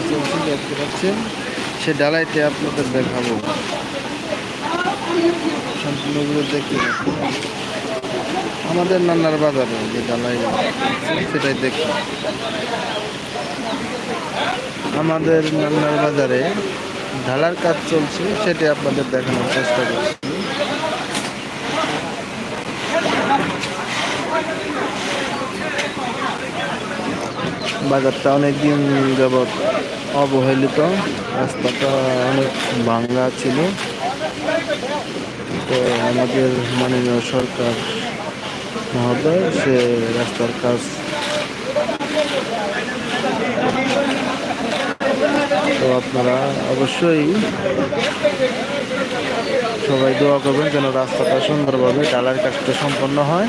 ঢালাইটা চলছে দেখতে পাচ্ছেন, সে ঢালাইতে আপনাদের দেখাবো। সম্পূর্ণগুলো দেখতে পাচ্ছেন। আমাদের নান্নার বাজারে যে ঢালাই সেটাই দেখি আমাদের নান্নার বাজারে ঢালার কাজ চলছে, সেটি আপনাদের দেখানোর চেষ্টা করছি। বাজারটা অনেক দিন যাবৎ অবহেলিত। রাস্তাটা অনেক ভাঙ্গা ছিল। তো আমাদের মাননীয় সরকার মহোদয়, সে রাস্তার কাজ তো আপনারা অবশ্যই সবাই দোয়া করবেন যেন রাস্তাটা সুন্দরভাবে ডালার কাজটা সম্পন্ন হয়।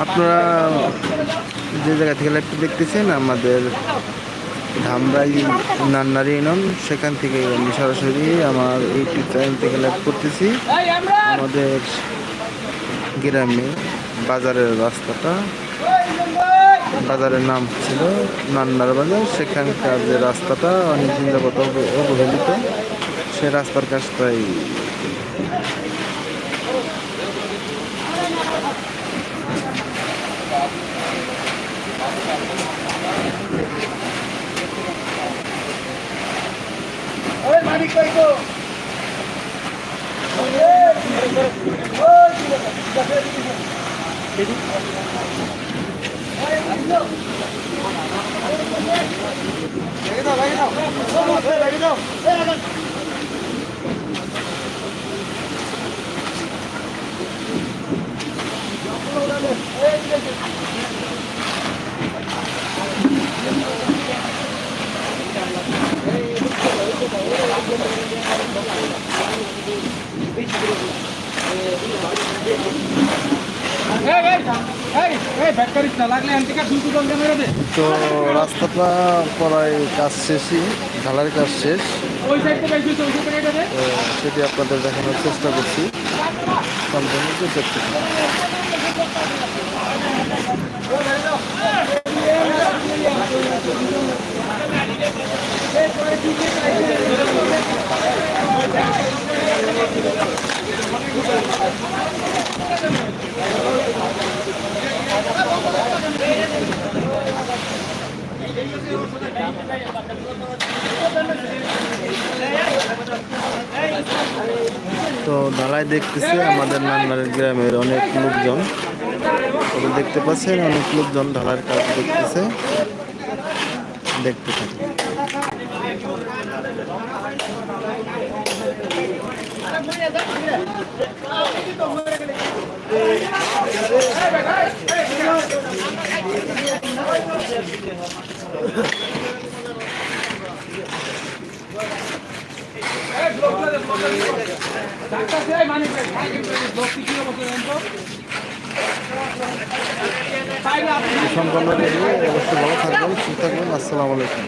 আপনারা যে জায়গা থেকে লাইভটি দেখতেছেন, আমাদের ধামরাই নান্নারি ইউনিয়ন সেখান থেকে আমি সরাসরি আমার ইউটিউব চ্যানেল থেকে লাইভ করতেছি। আমাদের গ্রামে বাজারের রাস্তাটা, বাজারের নাম ছিল নান্নার বাজার। সেখানকার যে রাস্তাটা অনেকদিন যাবত অব- অবহেলিত। সে রাস্তার কাজটাই লাগলে এনটিকা শুনতে দল ক্যামেরা তো রাস্তাটা প্রায় কাজ শেষই ঢালার কাজ শেষ সেটি আপনাদের দেখানোর চেষ্টা করছি সম্পূর্ণ তো ঢালাই দেখতেছে, আমাদের নান্নারের গ্রামের অনেক লোকজন। তবে দেখতে পাচ্ছেন অনেক লোকজন ঢালার কাজ দেখতেছে দেখতে থাকুন। ডাক্তার দে সম্পন্ন করি অবশ্যই ভালো থাকবেন সুস্থ থাকবেন আসসালামু আলাইকুম।